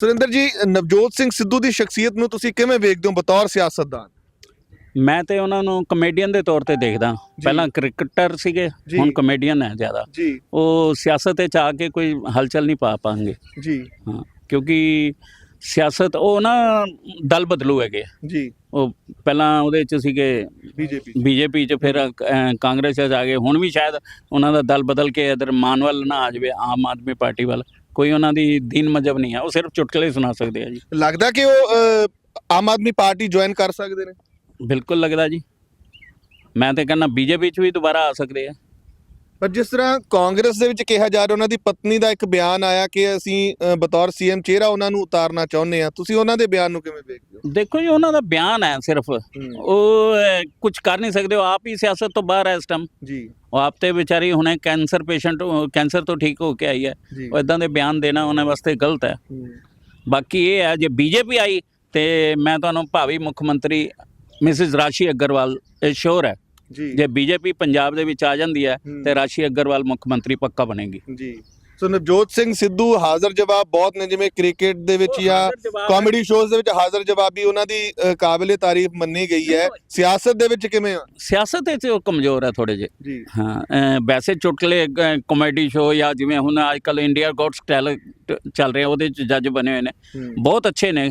ਸੁਰਿੰਦਰ ਜੀ ਨਵਜੋਤ ਸਿੰਘ ਸਿੱਧੂ ਦੀ ਸ਼ਖਸੀਅਤ ਨੂੰ ਤੁਸੀਂ ਕਿਵੇਂ ਵੇਖਦੇ ਹੋ ਬਤੌਰ ਸਿਆਸਤਦਾਨ? ਮੈਂ ਤੇ ਉਹਨਾਂ ਨੂੰ ਕਮੇਡੀਅਨ ਦੇ ਤੌਰ ਤੇ ਦੇਖਦਾ। ਪਹਿਲਾਂ ਕ੍ਰਿਕਟਰ ਸੀਗੇ। ਹੁਣ ਕਮੇਡੀਅਨ ਹੈ ਜ਼ਿਆਦਾ। ਉਹ ਸਿਆਸਤ ਵਿੱਚ ਆ ਕੇ ਕੋਈ ਹਲਚਲ ਨਹੀਂ ਪਾ ਪਾਣਗੇ। ਜੀ। ਹਾਂ ਕਿਉਂਕਿ ਸਿਆਸਤ ਉਹ ਨਾ ਦਲ ਬਦਲੂ ਹੈਗੇ ਜੀ। ਉਹ ਪਹਿਲਾਂ ਉਹਦੇ ਚ ਸੀਗੇ ਬੀਜੇਪੀ ਬੀਜੇਪੀ ਚ ਫਿਰ ਕਾਂਗਰਸ ਚ ਆ ਗਏ ਹੁਣ ਵੀ ਸ਼ਾਇਦ ਉਹਨਾਂ ਦਾ ਦਲ ਬਦਲ ਕੇ ਇਧਰ ਮਾਨ ਵੱਲ ਨਾ ਆ ਜਾਵੇ ਆਮ ਆਦਮੀ ਪਾਰਟੀ ਵੱਲ। ਕੋਈ ਉਹਨਾਂ ਦੀ ਦੀਨ ਮਜਬ ਨਹੀਂ ਹੈ ਉਹ ਸਿਰਫ ਚੁਟਕਲੇ ਸੁਣਾ ਸਕਦੇ ਆ ਜੀ। ਲੱਗਦਾ ਕਿ ਉਹ ਅਹ, ਆਮ ਆਦਮੀ ਪਾਰਟੀ ਜੁਆਇਨ ਕਰ ਸਕਦੇ ਨੇ? ਬਿਲਕੁਲ ਲੱਗਦਾ ਜੀ। ਮੈਂ ਤੇ ਕਹਿੰਦਾ ਬੀਜੇਪੀ ਚ ਵੀ ਦੁਬਾਰਾ ਆ ਸਕਦੇ ਆ। ਪਰ ਜਿਸ ਤਰ੍ਹਾਂ ਕਾਂਗਰਸ ਦੇ ਵਿੱਚ ਕਿਹਾ ਜਾ ਰਿਹਾ ਉਹਨਾਂ ਦੀ ਪਤਨੀ ਦਾ ਇੱਕ ਬਿਆਨ ਆਇਆ ਕਿ ਅਸੀਂ ਅਹ, ਬਤੌਰ ਸੀਐਮ ਚਿਹਰਾ ਉਹਨਾਂ ਨੂੰ ਉਤਾਰਨਾ ਚਾਹੁੰਦੇ ਆ ਤੁਸੀਂ ਉਹਨਾਂ ਦੇ ਬਿਆਨ ਨੂੰ ਕਿਵੇਂ ਵੇਖਦੇ ਹੋ? ਦੇਖੋ ਜੀ ਉਹਨਾਂ ਦਾ ਬਿਆਨ ਹੈ ਸਿਰਫ। ਉਹ ਕੁਝ ਕਰ ਨਹੀਂ ਸਕਦੇ ਉਹ ਆਪ ਹੀ ਸਿਆਸਤ ਤੋਂ ਬਾਹਰ ਹੈ ਇਸ ਟਾਈਮ ਜੀ। ਉਹ ਆਪ ਤੇ ਵਿਚਾਰੀ ਹੁਣੇ ਕੈਂਸਰ ਪੇਸ਼ੈਂਟ ਕੈਂਸਰ ਤੋਂ ਠੀਕ ਹੋ ਕੇ ਆਈ ਹੈ। ਉਹ ਇਦਾਂ ਦੇ ਬਿਆਨ ਦੇਣਾ ਉਹਨਾਂ ਵਾਸਤੇ ਗਲਤ ਹੈ। ਬਾਕੀ ਇਹ ਹੈ ਜੇ ਬੀਜੇਪੀ ਆਈ ਤੇ ਮੈਂ ਤੁਹਾਨੂੰ ਭਾਵੀ ਮੁੱਖ ਮੰਤਰੀ ਮਿਸਿਸ ਰਾਸ਼ੀ ਅਗਰਵਾਲ ਇਹ ਸ਼ੋਰ ਹੈ। ਜੀ। ਜੇ ਬੀਜੇਪੀ ਪੰਜਾਬ ਦੇ ਵਿੱਚ ਆ ਜਾਂਦੀ ਹੂੰ। ਤੇ ਰਾਸ਼ੀ ਅਗਰਵਾਲ ਮੁੱਖ ਮੰਤਰੀ ਪੱਕਾ ਬਣੇਗੀ। ਜੀ। ਸੋ ਨਵਜੋਤ ਸਿੰਘ ਸਿੱਧੂ ਹਾਜ਼ਰ ਜਵਾਬ ਬਹੁਤ ਨੇ ਜਿਵੇਂ ਕ੍ਰਿਕਟ ਦੇ ਵਿੱਚ ਜਾਂ ਕਾਮੇਡੀ ਸ਼ੋਜ਼ ਦੇ ਵਿੱਚ ਹਾਜ਼ਰ ਜਵਾਬੀ ਉਹਨਾਂ ਦੀ ਕਾਬਿਲੇ ਤਾਰੀਫ ਮੰਨੀ ਗਈ ਹੈ। ਸਿਆਸਤ ਦੇ ਵਿੱਚ ਕਿਵੇਂ ਆ? ਸਿਆਸਤ ਵਿੱਚ ਉਹ ਕਮਜ਼ੋਰ ਹੈ ਥੋੜੇ ਜਿਹੇ। ਜੀ। ਹਾਂ ਵੈਸੇ ਚੁਟਕਲੇ ਕਾਮੇਡੀ ਸ਼ੋ ਜਾਂ ਜਿਵੇਂ ਹੁਣ ਅੱਜ ਕੱਲ ਇੰਡੀਆ ਗੋਟਸ ਟੈਲੈਂਟ ਚੱਲ ਰਿਹਾ ਉਹਦੇ ਚ ਜੱਜ ਬਣੇ ਹੋਏ ਨੇ। ਬਹੁਤ ਅੱਛੇ ਨੇ।